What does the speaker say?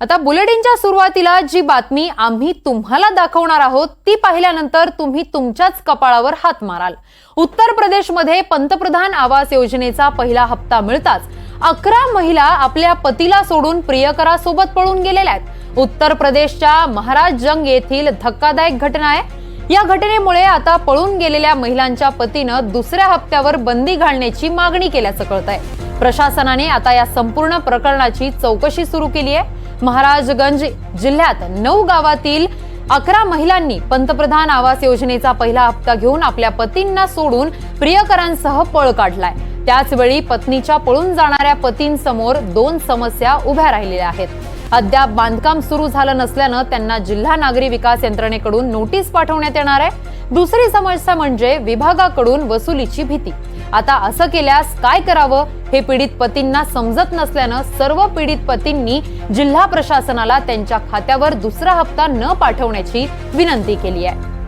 आता बुलेटिनच्या सुरुवातीला जी बातमी आम्ही तुम्हाला दाखवणार आहोत ती पाहिल्यानंतर तुम्ही तुमच्याच कपाळावर हात माराल. उत्तर प्रदेशमध्ये पंतप्रधान आवास योजनेचा पहिला हप्ता मिळताच अकरा महिला आपल्या पतीला सोडून प्रियकरासोबत पळून गेलेल्या आहेत. उत्तर प्रदेशच्या महाराज जंग येथील धक्कादायक घटना आहे. या घटनेमुळे आता पळून गेलेल्या महिलांच्या पतीनं दुसऱ्या हप्त्यावर बंदी घालण्याची मागणी केल्याचं कळत आहे प्रशासनाने आता या संपूर्ण प्रकरणाची चौकशी सुरू केली आहे. महाराजगंज जिल्ह्यात नऊ गावातील अकरा महिलांनी पंतप्रधान आवास योजनेचा पहिला हप्ता घेऊन आपल्या पतींना सोडून प्रियकरांसह पळ काढलाय. त्याचवेळी पत्नीच्या पळून जाणाऱ्या पतींसमोर दोन समस्या उभ्या राहिलेल्या आहेत. अद्याप बांधकाम सुरू झालं नसल्यानं त्यांना जिल्हा नागरी विकास यंत्रणेकडून नोटीस पाठवण्यात येणार आहे. दुसरी समस्या म्हणजे विभागाकडून वसुलीची भीती. आता असं केल्यास काय करावं? हे पीडित पतींना समजत नसल्यानं सर्व पीडित पतींनी जिल्हा प्रशासनाला त्यांच्या खात्यावर दुसरा हप्ता न पाठवण्याची विनंती केली आहे.